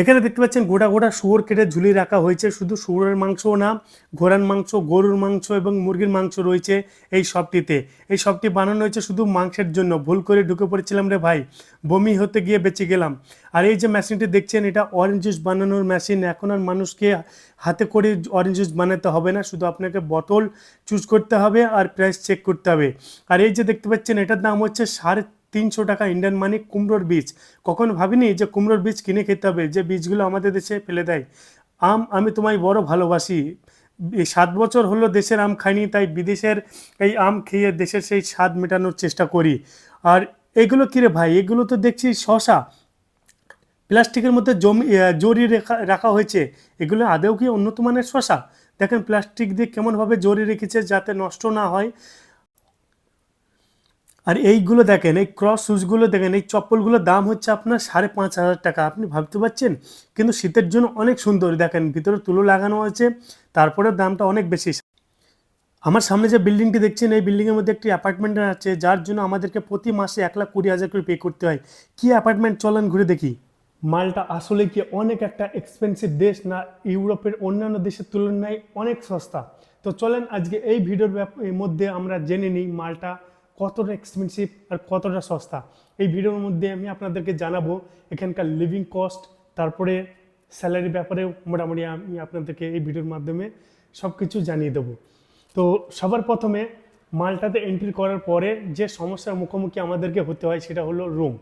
এখানে দেখতে পাচ্ছেন গোটা গোটা শুয়োর কেটে ঝুলিয়ে রাখা হয়েছে। শুধু শুয়োরের মাংস না, ঘোড়ার মাংস, গরুর মাংস এবং মুরগির মাংস রয়েছে এই শপটিতে এই শপটি বানানো হয়েছে শুধু মাংসের জন্য। ভুল করে ঢুকে পড়েছিলাম রে ভাই। বমি হতে গিয়ে বেঁচে গেলাম। আর এই যে মেশিনটি দেখছেন, এটা অরেঞ্জ জুস বানানোর মেশিন। এখন আর মানুষকে হাতে করে অরেঞ্জ জুস বানাতে হবে না। শুধু আপনাকে বোতল চুজ করতে হবে আর প্রাইস চেক করতে হবে। আর এই যে দেখতে পাচ্ছেন, এটার দাম হচ্ছে সাড়ে তিনশো টাকা ইন্ডিয়ান মানি কুমড়োর বীজ। কখনো ভাবিনি যে কুমড়োর বীজ কিনে খেতে হবে, যে বীজগুলো আমাদের দেশে ফেলে দেয়। আম আমি তোমায় বড় ভালোবাসি। সাত বছর হলো দেশের আম খাইনি, তাই বিদেশের এই আম খেয়ে দেশের সেই স্বাদ মেটানোর চেষ্টা করি। আর এগুলো কিরে ভাই? এগুলো তো দেখছি শশা। প্লাস্টিকের মধ্যে জমি জড়িয়ে রেখা, রাখা হয়েছে। এগুলো আদেও কি উন্নত মানের শশা? দেখেন, প্লাস্টিক দিয়ে কেমনভাবে জড়িয়ে রেখেছে যাতে নষ্ট না হয়। আর এইগুলো দেখেন, এই ক্রস শুজগুলো দেখেন, এই চপ্পলগুলোর দাম হচ্ছে আপনার সাড়ে পাঁচ হাজার টাকা। আপনি ভাবতে পারছেন? কিন্তু শীতের জন্য অনেক সুন্দর। দেখেন, ভিতরে তুলো লাগানো আছে তারপরে দামটা অনেক বেশি। আমার সামনে যে বিল্ডিংটি দেখছেন, এই বিল্ডিংয়ের মধ্যে একটি অ্যাপার্টমেন্ট আছে, যার জন্য আমাদেরকে প্রতি মাসে এক লাখ কুড়ি হাজার করে পে করতে হয়। কি অ্যাপার্টমেন্ট চলেন ঘুরে দেখি। মালটা আসলে কি অনেক একটা এক্সপেন্সিভ দেশ না, ইউরোপের অন্যান্য দেশের তুলনায় অনেক সস্তা? তো চলেন আজকে এই ভিডিওর মধ্যে আমরা জেনে নিই মালটা কতটা এক্সপেন্সিভ আর কতটা সস্তা। এই ভিডিওর মধ্যে আমি আপনাদেরকে জানাব এখানকার লিভিং কস্ট তারপরে স্যালারি ব্যাপারে মোটামুটি আমি আপনাদেরকে এই ভিডিওর মাধ্যমে সব কিছু জানিয়ে দেবো। তো সবার প্রথমে মালটাতে এন্ট্রি করার পরে যে সমস্যার মুখোমুখি আমাদেরকে হতে হয় সেটা হলো রুম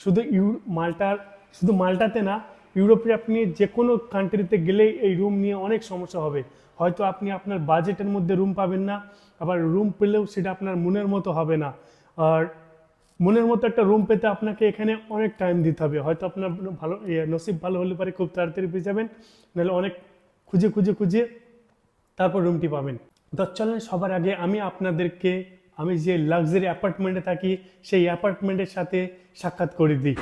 শুধু ইউ, মালটার, শুধু মালটাতে না, ইউরোপে আপনি যে কোনো কান্ট্রিতে গেলেই এই রুম নিয়ে অনেক সমস্যা হবে। হয়তো আপনি আপনার বাজেটের মধ্যে রুম পাবেন না, আবার রুম পেলেও সেটা আপনার মনের মতো হবে না। আর মনের মতো একটা রুম পেতে আপনাকে এখানে অনেক টাইম দিতে হবে। হয়তো আপনার ভালো নসিব ভালো হলে পারে খুব তাড়াতাড়ি পেয়ে যাবেন, নাহলে অনেক খুঁজে খুঁজে খুঁজে তারপর রুমটি পাবেন। তো চলেন, সবার আগে আমি আপনাদেরকে, আমি যে লাক্সারি অ্যাপার্টমেন্টে থাকি, সেই অ্যাপার্টমেন্টের সাথে সাক্ষাৎ করে দিই।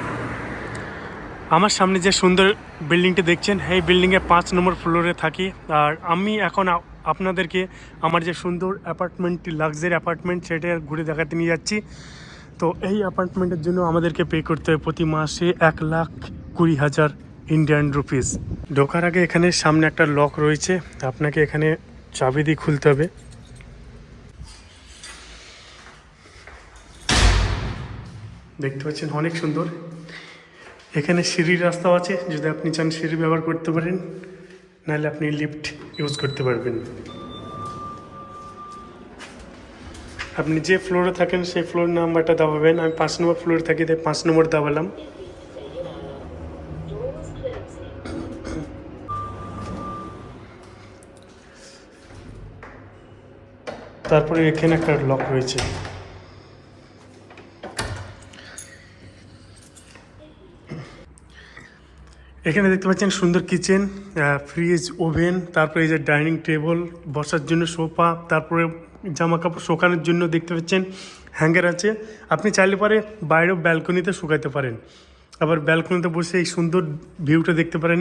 আমার সামনে যে সুন্দর বিল্ডিংটি দেখছেন, এই বিল্ডিংয়ে পাঁচ নম্বর ফ্লোরে থাকি। আর আমি এখন আপনাদেরকে আমার যে সুন্দর অ্যাপার্টমেন্টটি, লাক্সারি অ্যাপার্টমেন্ট, সেটা ঘুরে দেখাতে নিয়ে যাচ্ছি। তো এই অ্যাপার্টমেন্টের জন্য আমাদেরকে পে করতে হয় প্রতি মাসে এক লাখ কুড়ি হাজার ইন্ডিয়ান রুপিস ঢোকার আগে এখানে সামনে একটা লক রয়েছে। আপনাকে এখানে চাবি দিয়ে খুলতে হবে। দেখতে পাচ্ছেন, অনেক সুন্দর। এখানে সিঁড়ির রাস্তাও আছে, যদি আপনি চান সিঁড়ি ব্যবহার করতে পারেন, নাহলে আপনি লিফট ইউজ করতে পারবেন। আপনি যে ফ্লোরে থাকেন, সেই ফ্লোর নাম্বারটা দাবাবেন। আমি পাঁচ নম্বর ফ্লোরে থাকি, তাই পাঁচ নম্বর দাবালাম। তারপরে এখানে একটা লক রয়েছে। এখানে দেখতে পাচ্ছেন সুন্দর কিচেন ফ্রিজ ওভেন তারপরে এই যে ডাইনিং টেবল বসার জন্য সোফা, তারপরে জামা কাপড় শোকানোর জন্য দেখতে পাচ্ছেন হ্যাঙ্গার আছে। আপনি চাইলে পরে বাইরেও ব্যালকনিতে শুকাতে পারেন। আবার ব্যালকনিতে বসে এই সুন্দর ভিউটা দেখতে পারেন।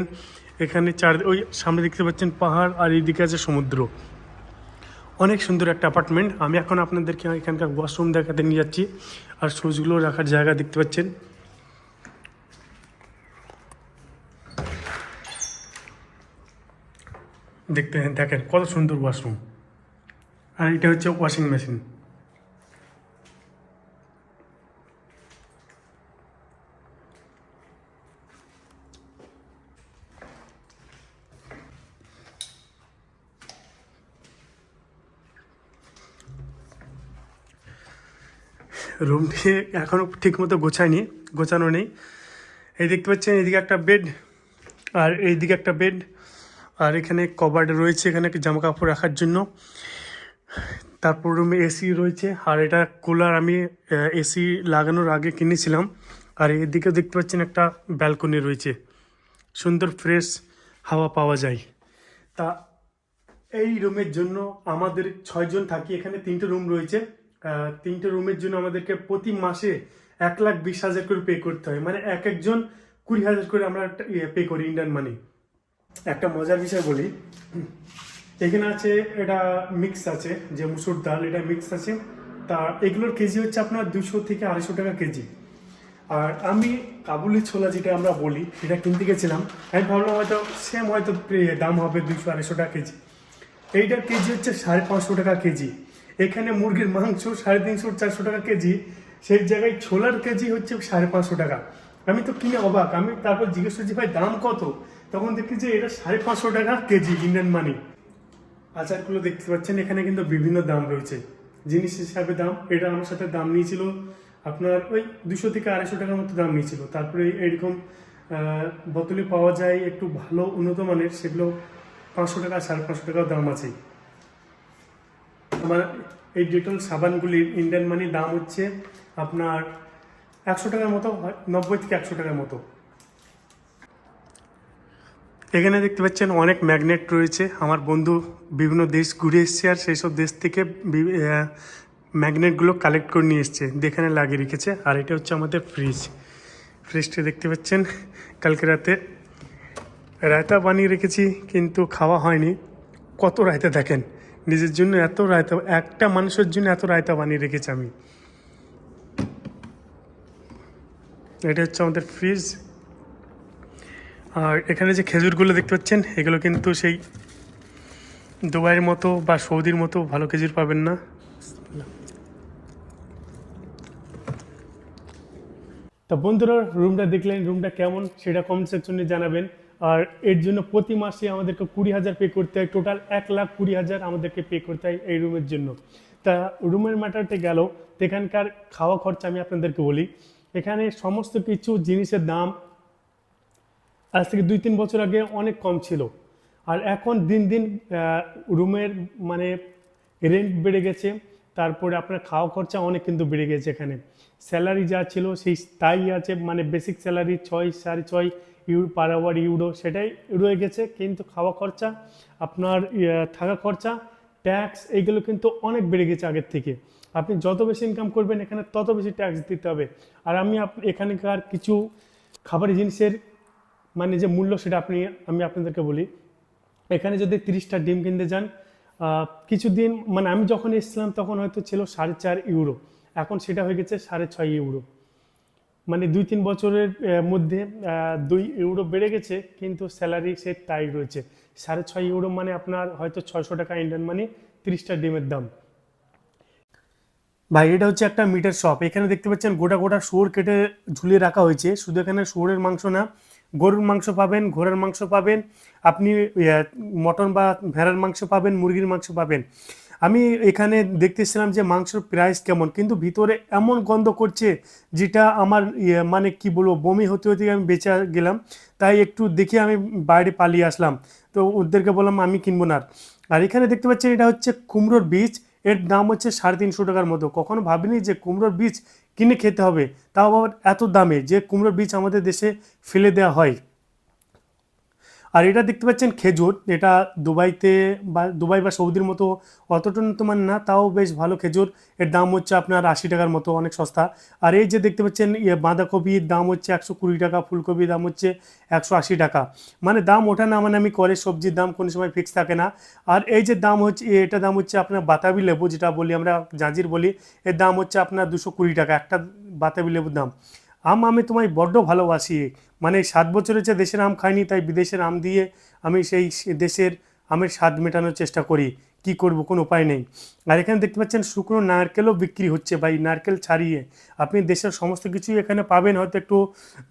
এখানে চার, ওই সামনে দেখতে পাচ্ছেন পাহাড় আর এইদিকে আছে সমুদ্র। অনেক সুন্দর একটা অ্যাপার্টমেন্ট আমি এখন আপনাদেরকে এখানকার ওয়াশরুম দেখাতে নিয়ে যাচ্ছি। আর শুজগুলো রাখার জায়গা দেখতে পাচ্ছেন। দেখতে, দেখেন, কত সুন্দর ওয়াশরুম আর এটা হচ্ছে ওয়াশিং মেশিন রুমটি এখনও ঠিকমতো গোছায়নি, গোছানো নেই। এই দেখতে পাচ্ছেন এইদিকে একটা বেড আর এইদিকে একটা বেড আর এখানে কবার্ড রয়েছে এখানে জামা কাপড় রাখার জন্য। তারপর রুমে এসি রয়েছে। আর এটা কুলার আমি এসি লাগানোর আগে কিনেছিলাম। আর এদিকে দেখতে পাচ্ছেন একটা ব্যালকনি রয়েছে। সুন্দর ফ্রেশ হাওয়া পাওয়া যায়। তা এই রুমের জন্য আমাদের ছয়জন থাকি। এখানে তিনটে রুম রয়েছে। তিনটে রুমের জন্য আমাদেরকে প্রতি মাসে এক লাখ বিশ হাজার করে পে করতে হয়। মানে এক একজন কুড়ি হাজার করে আমরা পে করি ইন্ডিয়ান মানি একটা মজার বিষয় বলি। এখানে আছে, এটা মিক্স আছে, যে মুসুর ডাল, এটা মিক্স আছে। তা এগুলোর কেজি হচ্ছে আপনার দুশো থেকে আড়াইশো টাকা কেজি। আর আমি কাবুলি ছোলা যেটা আমরা বলি, এটা কিনতে গেছিলাম। আমি ভাবলাম হয়তো সেম হয়তো দাম হবে দুশো আড়াইশো টাকা কেজি। এইটার কেজি হচ্ছে সাড়ে পাঁচশো টাকা কেজি। এখানে মুরগির মাংস সাড়ে তিনশো, চারশো টাকা কেজি। সেই জায়গায় ছোলার কেজি হচ্ছে সাড়ে পাঁচশো টাকা। আমি তো কিনে অবাক। আমি তারপর জিজ্ঞেস করছি, ভাই, দাম কত? তখন দেখি যে এটা সাড়ে পাঁচশো টাকা কেজি ইন্ডিয়ান মানি আচারগুলো দেখতে পাচ্ছেন এখানে কিন্তু বিভিন্ন দাম রয়েছে। জিনিস হিসাবে দাম এটা আমার সাথে দাম নিয়েছিল আপনার ওই দুশো থেকে আড়াইশো টাকার মতো দাম নিয়েছিল। তারপরে এইরকম আহ, বোতলে পাওয়া যায় একটু ভালো উন্নত মানের সেগুলো পাঁচশো টাকা সাড়ে পাঁচশো টাকাও দাম আছে। আমার এই ডেটল সাবানগুলির ইন্ডিয়ান মানি দাম হচ্ছে আপনার একশো টাকার মতো নব্বই থেকে একশো টাকার মতো। এখানে দেখতে পাচ্ছেন অনেক ম্যাগনেট রয়েছে। আমার বন্ধু বিভিন্ন দেশ ঘুরে এসছে আর সেই সব দেশ থেকে ম্যাগনেটগুলো কালেক্ট করে নিয়ে এসছে, যেখানে লাগিয়ে রেখেছে। আর এটা হচ্ছে আমাদের ফ্রিজ। ফ্রিজটা দেখতে পাচ্ছেন, কালকে রাতে রায়তা বানিয়ে রেখেছি, কিন্তু খাওয়া হয়নি। কত রায়তা দেখেন, নিজের জন্য এত রায়তা, একটা মানুষের জন্য এত রায়তা বানিয়ে রেখেছি আমি। এটা হচ্ছে আমাদের ফ্রিজ। আর এখানে যে খেজুরগুলো দেখতে পাচ্ছেন, এগুলো কিন্তু সেই দুবাইয়ের মতো বা সৌদির মতো ভালো খেজুর পাবেন না। তা বন্ধুরা রুমটা দেখলেন রুমটা কেমন সেটা কমেন্ট সেকশনে জানাবেন। আর এর জন্য প্রতি মাসে আমাদেরকে কুড়ি হাজার পে করতে হয় টোটাল এক লাখ কুড়ি হাজার আমাদেরকে পে করতে হয় এই রুমের জন্য। তা রুমের ম্যাটারতে গেল, এখানকার খাওয়া খরচা আমি আপনাদেরকে বলি। এখানে সমস্ত কিছু, জিনিসের দাম আজ থেকে দুই তিন বছর আগে অনেক কম ছিল। আর এখন দিন দিন রুমের মানে রেন্ট বেড়ে গেছে, তারপরে আপনার খাওয়া খরচা অনেক কিন্তু বেড়ে গেছে এখানে। স্যালারি যা ছিল সেই তাই আছে মানে বেসিক স্যালারি ছয়, সাড়ে ছয় ইউরো পার আওয়ার ইউরো সেটাই রয়ে গেছে। কিন্তু খাওয়া খরচা, আপনার থাকা খরচা ট্যাক্স এইগুলো কিন্তু অনেক বেড়ে গেছে আগের থেকে। আপনি যত বেশি ইনকাম করবেন, এখানে তত বেশি ট্যাক্স দিতে হবে। আর আমি এখানকার কিছু খাবারের জিনিসের মানে যে মূল্য সেটা আপনি, আমি আপনাদেরকে বলি। এখানে যদি তিরিশটা ডিম কিনতে যান কিছুদিন মানে আমি যখন এসেছিলাম তখন হয়তো ছিল সাড়ে চার ইউরো। এখন সেটা হয়ে গেছে সাড়ে ছয় ইউরো। মানে দুই তিন বছরের মধ্যে দুই ইউরো বেড়ে গেছে, কিন্তু স্যালারি সে তাই রয়েছে। সাড়ে ছয় ইউরো মানে আপনার হয়তো ছয়শো টাকা ইন্ডিয়ান মানে তিরিশটা ডিমের দাম। ভাই, এটা হচ্ছে একটা মিটের শপ এখানে দেখতে পাচ্ছেন গোটা গোটা শুয়োর কেটে ঝুলিয়ে রাখা হয়েছে। শুধু এখানে শুয়োরের মাংস না গরুর মাংস পাবেন, ঘোড়ার মাংস পাবেন, আপনি মটন বা ভেড়ার মাংস পাবেন, মুরগির মাংস পাবেন। আমি এখানে দেখতেছিলাম যে মাংসের প্রাইস কেমন, কিন্তু ভিতরে এমন গন্ধ করছে যেটা আমার মানে কি বলব, বমি হতে হতে আমি বেঁচে গেলাম। তাই একটু দেখে আমি বাইরে পালিয়ে আসলাম। তো ওদেরকে বললাম, আমি কিনবো না। আর এখানে দেখতে পাচ্ছেন এটা হচ্ছে কুমড়োর বীজ। এর দাম হচ্ছে সাড়ে তিনশো টাকার মতো। কখনো ভাবিনি যে কুমড়োর বীজ কিনে খেতে হবে। তাও আবার এত দামে যে কুমড়োর বীজ আমাদের দেশে ফেলে দেওয়া হয়। আর এটা দেখতে পাচ্ছেন খেজুর এটা দুবাইতে বা দুবাই বা সৌদির মতো অতটা উন্নতমান না, তাও বেশ ভালো খেজুর। এর দাম হচ্ছে আপনার আশি টাকার মতো, অনেক সস্তা। আর এই যে দেখতে পাচ্ছেন ইয়ে বাঁধাকপির দাম হচ্ছে একশো কুড়ি টাকা ফুলকপির দাম হচ্ছে একশো আশি টাকা। মানে দাম ওঠা না মানে আমি করে, সবজির দাম কোনো সময় ফিক্স থাকে না। আর এই যে দাম হচ্ছে এটা দাম হচ্ছে আপনার বাতাবি লেবু, যেটা বলি আমরা জাজির বলি, এর দাম হচ্ছে আপনার দুশো কুড়ি টাকা, একটা বাতাবি লেবুর দাম। আম আমি তোমায় বড্ড ভালোবাসি। মানে সাত বছরের যে দেশের আম খাইনি, তাই বিদেশের আম দিয়ে আমি সেই দেশের আমের স্বাদ মেটানোর চেষ্টা করি। কি করব, কোনো উপায় নেই। আর এখানে দেখতে পাচ্ছেন শুকনো নারকেলও বিক্রি হচ্ছে এই নারকেল ছাড়িয়ে। আপনি দেশের সমস্ত কিছুই এখানে পাবেন, হয়তো একটু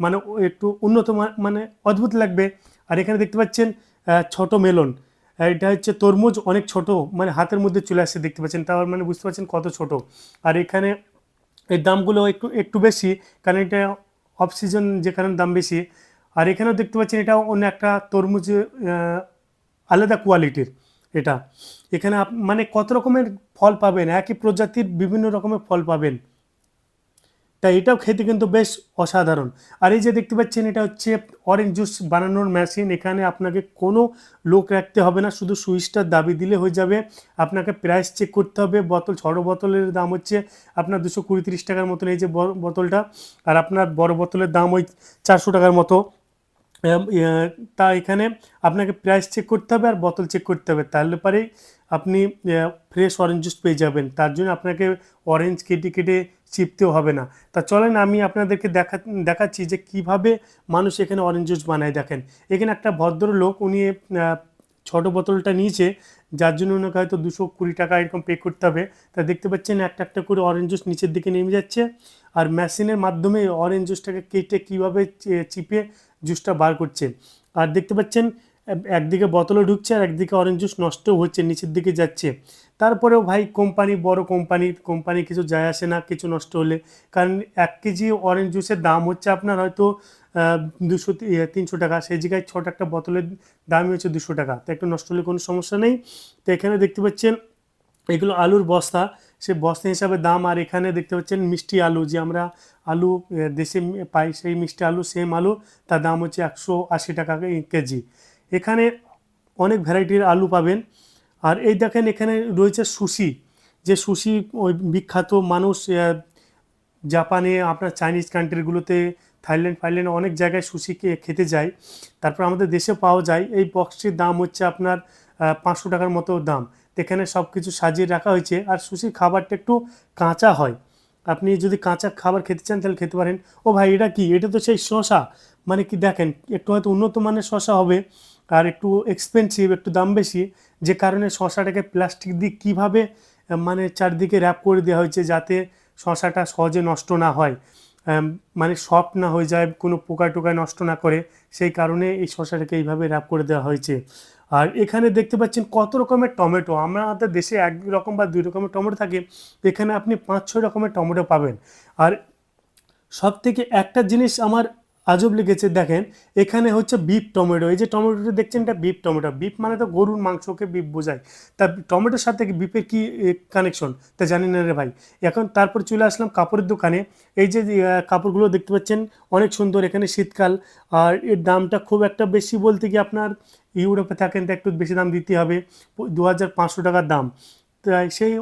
মানে একটু উন্নত মানে অদ্ভুত লাগবে। আর এখানে দেখতে পাচ্ছেন ছোট মেলন। এটা হচ্ছে তরমুজ, অনেক ছোট মানে হাতের মধ্যে চলে আসছে দেখতে পাচ্ছেন তার মানে বুঝতে পারছেন কত ছোট। আর এখানে এর দামগুলো একটু একটু বেশি, কারণ এটা অফ সিজন যে কারণে দাম বেশি। আর এখানেও দেখতে পাচ্ছেন এটা অন্য একটা তরমুজ আলাদা কোয়ালিটির এটা। এখানে মানে কত রকমের ফল পাবেন, একই প্রজাতির বিভিন্ন রকমের ফল পাবেন। তাই এটাও খেতে কিন্তু বেশ অসাধারণ। আর এই যে দেখতে পাচ্ছেন, এটা হচ্ছে অরেঞ্জ জুস বানানোর মেশিন এখানে আপনাকে কোনো লোক রাখতে হবে না, শুধু সুইচটা দাবি দিলে হয়ে যাবে। আপনাকে প্রাইস চেক করতে হবে। বোতল, ছোটো বোতলের দাম হচ্ছে আপনার দুশো কুড়ি তিরিশ টাকার মতন এই যে বোতলটা। আর আপনার বড় বোতলের দাম ওই চারশো টাকার মতো। তা এখানে আপনাকে প্রাইস চেক করতে হবে আর বোতল চেক করতে হবে। তাহলে পরেই আপনি ফ্রেশ অরেঞ্জ জুস পেয়ে যাবেন। তার জন্য আপনাকে অরেঞ্জ কেটে কেটে চিপতেও হবে না। তা চলেন আমি আপনাদেরকে দেখা, দেখাচ্ছি যে কীভাবে মানুষ এখানে অরেঞ্জ জুস বানায় দেখেন। এখানে একটা ভদ্রলোক, উনি ছোট বোতলটা নিয়েছে, যার জন্য ওনাকে হয়তো দুশো কুড়ি টাকা এরকম পে করতে হবে। তা দেখতে পাচ্ছেন একটা একটা করে অরেঞ্জ জুস নিচের দিকে নেমে যাচ্ছে। আর মেশিনের মাধ্যমে অরেঞ্জ জুসটাকে কেটে কীভাবে চিপে জুসটা বার করছে। আর দেখতে পাচ্ছেন, একদিকে বোতলও ঢুকছে আর একদিকে অরেঞ্জ জুস নষ্টও হচ্ছে, নিচের দিকে যাচ্ছে। তারপরেও ভাই কোম্পানি বড় কোম্পানি কোম্পানি কিছু যায় আসে না, কিছু নষ্ট হলে। কারণ এক কেজি অরেঞ্জ জুসের দাম হচ্ছে আপনার হয়তো দুশো তিনশো টাকা। সেই জায়গায় ছোট একটা বোতলের দামই হচ্ছে দুশো টাকা। তো একটু নষ্ট হলে কোনো সমস্যা নেই। তো এখানে দেখতে পাচ্ছেন, এগুলো আলুর বস্তা। সে বস্তা হিসাবে দাম, আর এখানে দেখতে পাচ্ছেন মিষ্টি আলু, যে আমরা আলু দেশে পাই সেই মিষ্টি আলু সেম আলু, তার দাম হচ্ছে একশো আশি টাকা কেজি। এখানে অনেক ভ্যারাইটির আলু পাবেন। আর এই দেখেন এখানে রয়েছে সুশি। যে সুশি ওই বিখ্যাত মানুষ জাপানে, আপনার চাইনিজ কান্ট্রিগুলোতে থাইল্যান্ড, ফাইল্যান্ড অনেক জায়গায় সুশি খেতে যায়। তারপর আমাদের দেশে পাওয়া যায়। এই বক্সটির দাম হচ্ছে আপনার পাঁচশো টাকার মতো দাম। এখানে সব কিছু সাজিয়ে রাখা হয়েছে আর সুশির খাবারটা একটু কাঁচা হয়। আপনি যদি কাঁচা খাবার খেতে চান তাহলে খেতে পারেন। ও ভাই, এটা কি? এটা তো সেই শশা মানে কি দেখেন, একটু হয়তো উন্নত মানের শশা হবে আর একটু এক্সপেন্সিভ একটু দাম বেশি। যে কারণে শশাটাকে প্লাস্টিক দিয়ে কীভাবে মানে চারদিকে র্যাপ করে দেওয়া হয়েছে যাতে শশাটা সহজে নষ্ট না হয় মানে সফট না হয়ে যায়, কোনো পোকা টোকায় নষ্ট না করে, সেই কারণে এই শশাটাকে এইভাবে র্যাপ করে দেওয়া হয়েছে। আর এখানে দেখতে পাচ্ছেন কত রকমের টমেটো। আমাদের দেশে এক রকম বা দুই রকমের টমেটো থাকে, এখানে আপনি পাঁচ, ছয় রকমের টমেটো পাবেন। আর সব থেকে একটা জিনিস আমার আজব লেগেছে, দেখেন, এখানে হচ্ছে বিফ টমেটো। এই যে টমেটোটা দেখছেন, এটা বিফ টমেটো। বিফ মানে তো গরুর মাংসকে বিফ বোঝায়। তা টমেটোর সাথে বিফের কি কানেকশন তা জানি না রে ভাই। এখন তারপর চলে আসলাম কাপড়ের দোকানে। এই যে কাপড়গুলো দেখতে পাচ্ছেন, অনেক সুন্দর এখানে শীতকাল। আর এর দামটা খুব একটা বেশি বলতে কি আপনার ইউরোপে থাকেন, তো একটু বেশি দাম দিতে হবে, দু হাজার পাঁচশো টাকার দাম। তাই সেই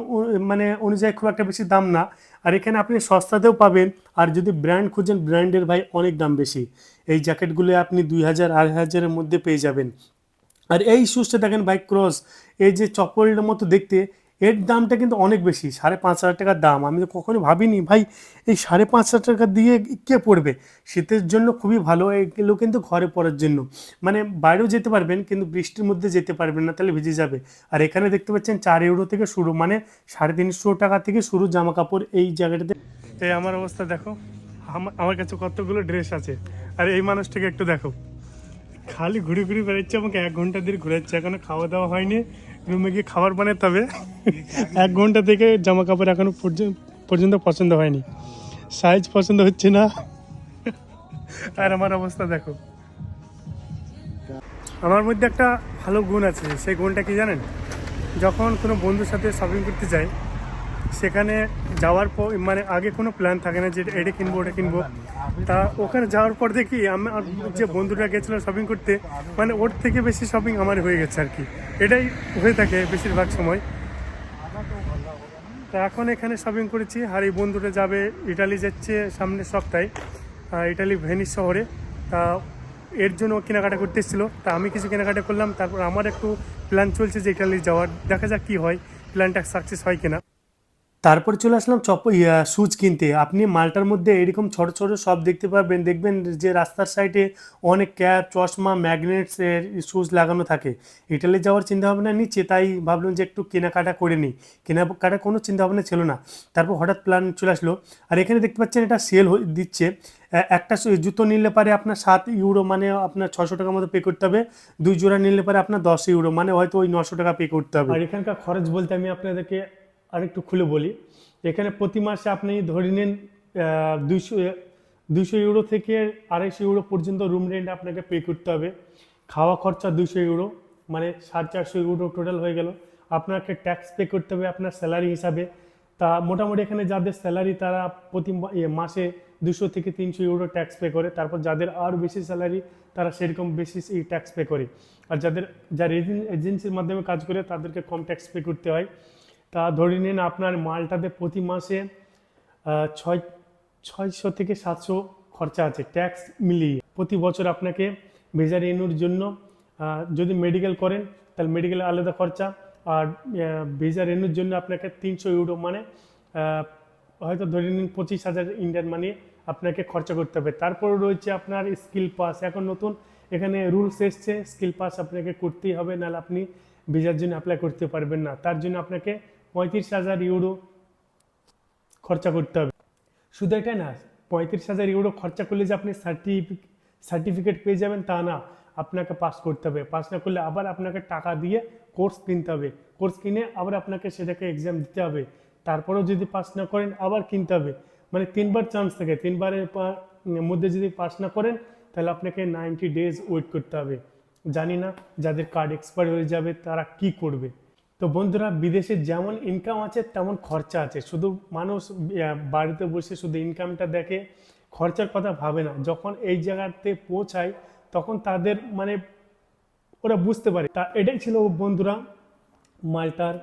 মানে অনুযায়ী খুব একটা বেশি দাম না। আর এখানে আপনি সস্তাতেও পাবেন, আর যদি ব্র্যান্ড খুঁজেন, ব্র্যান্ডের ভাই অনেক দাম বেশি। এই জ্যাকেটগুলো আপনি দুই হাজার, আড়াই হাজারের মধ্যে পেয়ে যাবেন। আর এই শুজটা দেখেন বাইক ক্রস এই যে চপ্পলটার মতো দেখতে এর দামটা কিন্তু অনেক বেশি, সাড়ে পাঁচ হাজার টাকার দাম। আমি তো কখনো ভাবিনি, ভাই, এই সাড়ে পাঁচ হাজার টাকা দিয়ে কে পড়বে? শীতের জন্য খুবই ভালো, এগুলো কিন্তু ঘরে পড়ার জন্য। মানে বাইরেও যেতে পারবেন, কিন্তু বৃষ্টির মধ্যে যেতে পারবেন না, তাহলে ভিজে যাবে। আর এখানে দেখতে পাচ্ছেন চার ইউরো থেকে শুরু মানে সাড়ে তিনশো টাকা থেকে শুরু জামা কাপড় এই জায়গাটাতে। এই আমার অবস্থা, দেখো, আমার আমার কাছে কতগুলো ড্রেস আছে। আর এই মানুষটাকে একটু দেখো। খালি ঘুরে ঘুরে বেড়াচ্ছে আমাকে, এক ঘণ্টা দিয়ে ঘুরাচ্ছে, এখনও খাওয়া দাওয়া হয়নি। রুমে গিয়ে খাবার বানাতে হবে। এক ঘণ্টা থেকে জামা কাপড় এখনও পর্যন্ত পছন্দ হয়নি। সাইজ পছন্দ হচ্ছে না। আর আমার অবস্থা দেখো। আমার মধ্যে একটা ভালো গুণ আছে। সেই গুণটা কি জানেন? যখন কোনো বন্ধুর সাথে শপিং করতে যাই সেখানে যাওয়ার পর মানে আগে কোনো প্ল্যান থাকে না যে এটা কিনবো, ওটা কিনবো। তা ওখানে যাওয়ার পর দেখি আমার যে বন্ধুরা গেছিল শপিং করতে মানে ওর থেকে বেশি শপিং আমার হয়ে গেছে আর কি। এটাই হয়ে থাকে বেশিরভাগ সময়। তা এখন এখানে শপিং করেছি, আর এই বন্ধুটা যাবে ইটালি যাচ্ছে সামনের সপ্তাহে ইটালি ভেনিস শহরে। তা এর জন্য কেনাকাটা করতে এসেছিল। তা আমি কিছু কেনাকাটা করলাম, তারপর আমার একটু প্ল্যান চলছে যে ইটালি যাওয়ার, দেখা যাক কী হয় প্ল্যানটা সাকসেস হয় কিনা। তারপর চলে আসলাম চপ সুজ কিনতে। আপনি মালটার মধ্যে এরকম ছোট ছোট সব দেখতে পারবেন দেখবেন যে রাস্তার সাইডে অনেক ক্যাপ, চশমা ম্যাগনেটস এর সুজ লাগানো থাকে। ইটালি যাওয়ার চিন্তাভাবনা নিচ্ছে, তাই ভাবলাম যে একটু কেনাকাটা করে নিই। কেনাকাটা কোনো চিন্তাভাবনা ছিল না। তারপর হঠাৎ প্ল্যান চলে আসলো। আর এখানে দেখতে পাচ্ছেন এটা সেল দিচ্ছে। একটা জুতো নিলে পারে আপনার সাত ইউরো মানে আপনার ছশো টাকার মতো পে করতে হবে। দুই জোড়া নিলে পারে আপনার দশ ইউরো মানে হয়তো ওই নশো টাকা পে করতে হবে। আর এখানকার খরচ বলতে আমি আপনাদেরকে আরেকটু খুলে বলি। এখানে প্রতি মাসে আপনি ধরে নিন দুইশো দুইশো ইউরো থেকে আড়াইশো ইউরো পর্যন্ত রুম রেন্ট আপনাকে পে করতে হবে। খাওয়া খরচা দুইশো ইউরো মানে সাড়ে চারশো ইউরো টোটাল হয়ে গেল। আপনাকে ট্যাক্স পে করতে হবে আপনার স্যালারি হিসাবে। তা মোটামুটি এখানে যাদের স্যালারি তারা প্রতি ইয়ে, মাসে দুশো থেকে তিনশো ইউরো ট্যাক্স পে করে। তারপর যাদের আরও বেশি স্যালারি তারা সেরকম বেশি ট্যাক্স পে করে। আর যাদের যারা এজেন্সির মাধ্যমে কাজ করে তাদেরকে কম ট্যাক্স পে করতে হয়। তা ধরে নিন আপনার মালটাতে প্রতি মাসে ছয়, ছয়শো থেকে সাতশো খরচা আছে ট্যাক্স মিলিয়ে। প্রতি বছর আপনাকে ভিসা রেনুর জন্য যদি মেডিকেল করেন, তাহলে মেডিকেলে আলাদা খরচা। আর ভিসা রেনুর জন্য আপনাকে তিনশো ইউরো মানে হয়তো ধরে নিন পঁচিশ হাজার ইন্ডিয়ান মানি আপনাকে খরচা করতে হবে। তারপর রয়েছে আপনার স্কিল পাস এখন নতুন, এখানে রুলস এসছে স্কিল পাস আপনাকে করতেই হবে, নাহলে আপনি ভিসার জন্য অ্যাপ্লাই করতে পারবেন না। তার জন্য আপনাকে পঁয়ত্রিশ হাজার ইউরো খরচা করতে হবে। শুধু এটাই না, পঁয়ত্রিশ হাজার ইউরো খরচা করলে যে আপনি সার্টিফিকেট সার্টিফিকেট পেয়ে যাবেন, তা না। আপনাকে পাস করতে হবে। পাস না করলে আবার আপনাকে টাকা দিয়ে কোর্স কিনতে হবে। কোর্স কিনে আবার আপনাকে সেটাকে এক্সাম দিতে হবে। তারপরেও যদি পাস না করেন, আবার কিনতে হবে। মানে তিনবার চান্স থাকে। তিনবারের মধ্যে যদি পাস না করেন, তাহলে আপনাকে নাইনটি ডেজ ওয়েট করতে হবে। জানি না যাদের কার্ড এক্সপায়ার হয়ে যাবে, তারা কি করবে। তো বন্ধুরা, বিদেশে যেমন ইনকাম আছে, তেমন খরচা আছে। শুধু মানুষ বাড়িতে বসে শুধু ইনকামটা দেখে খরচার কথা ভাবে না। যখন এই জায়গাতে পৌঁছায়, তখন তাদের মানে ওরা বুঝতে পারে। তা এটাই ছিল বন্ধুরা মাল্টার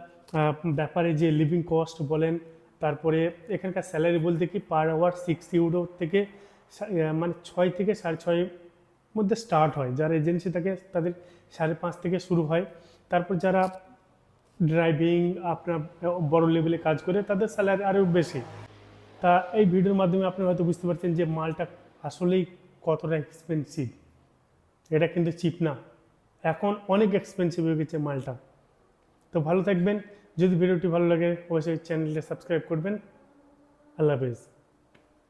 ব্যাপারে যে লিভিং কস্ট বলেন, তারপরে এখানকার স্যালারি বলতে কি পার আওয়ার সিক্স ইউরো থেকে মানে ছয় থেকে সাড়ে ছয় মধ্যে স্টার্ট হয়। যারা এজেন্সি থাকে, তাদের সাড়ে পাঁচ থেকে শুরু হয়। তারপর যারা ড্রাইভিং আপনার বড় লেভেলে কাজ করে, তাদের স্যালারি আরও বেশি। তা এই ভিডিওর মাধ্যমে আপনি হয়তো বুঝতে পারছেন যে মালটা আসলেই কতটা এক্সপেন্সিভ এটা কিন্তু চিপ না। এখন অনেক এক্সপেন্সিভ হয়ে গেছে মালটা। তো ভালো থাকবেন। যদি ভিডিওটি ভালো লাগে, অবশ্যই চ্যানেলটা সাবস্ক্রাইব করবেন। আল্লাহ হাফেজ।